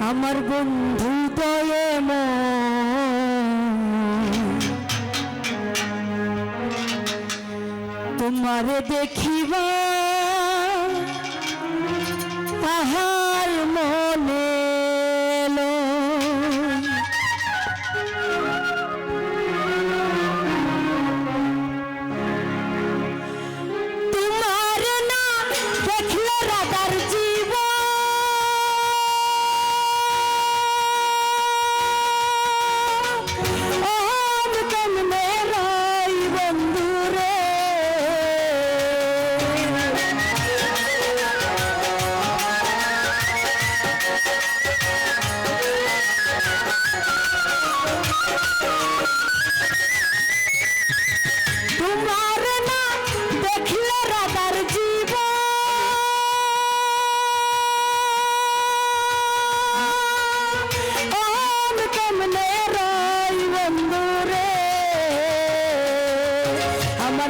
আমার বন্ধু দয়ে তোমারে দেখিবা আহা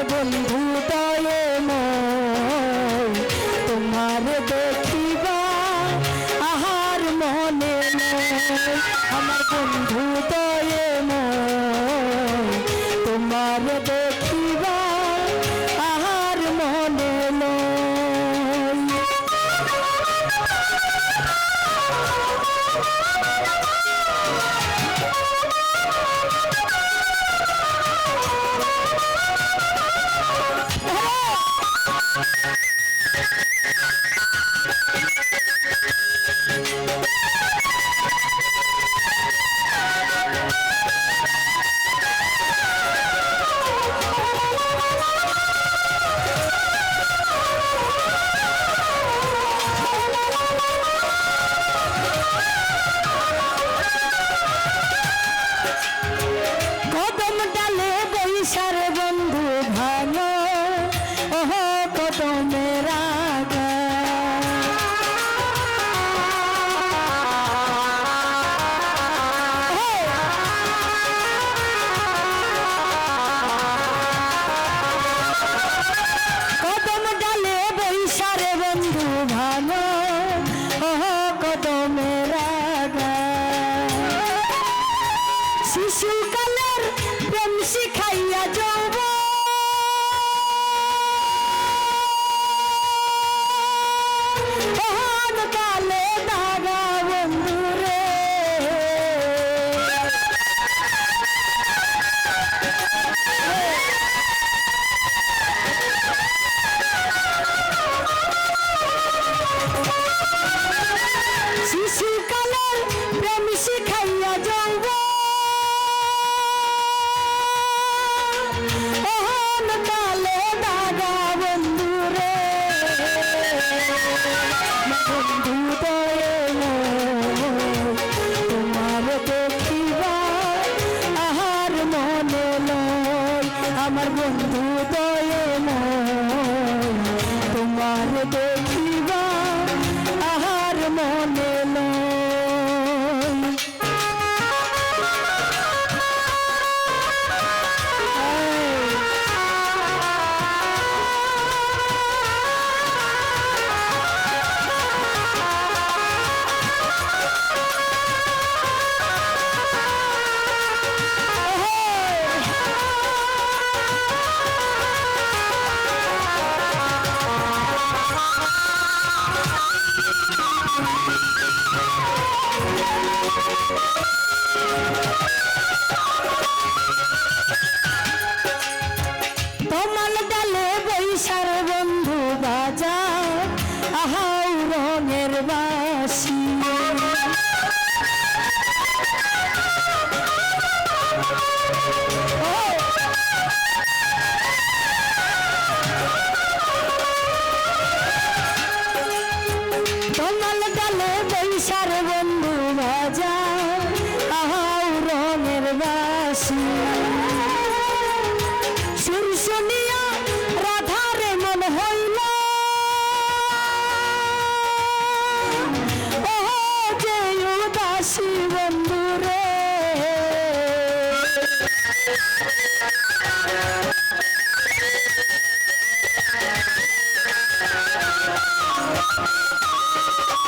আমার বন্ধু দয়ম তোমার দেখিবা আহার মনে আমার বন্ধু দয়ম তোমার দেখ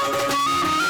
Música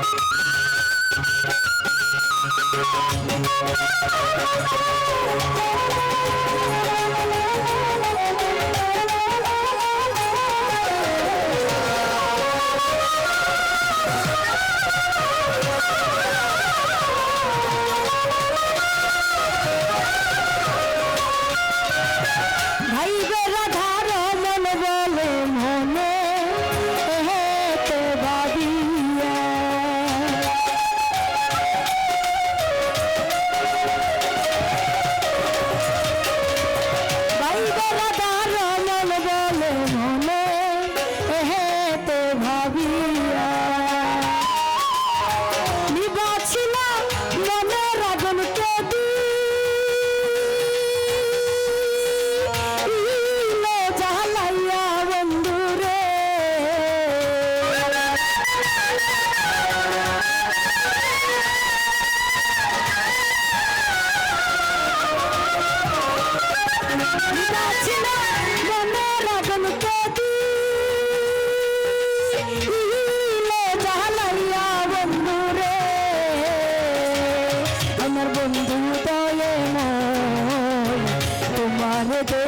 Thank you. রে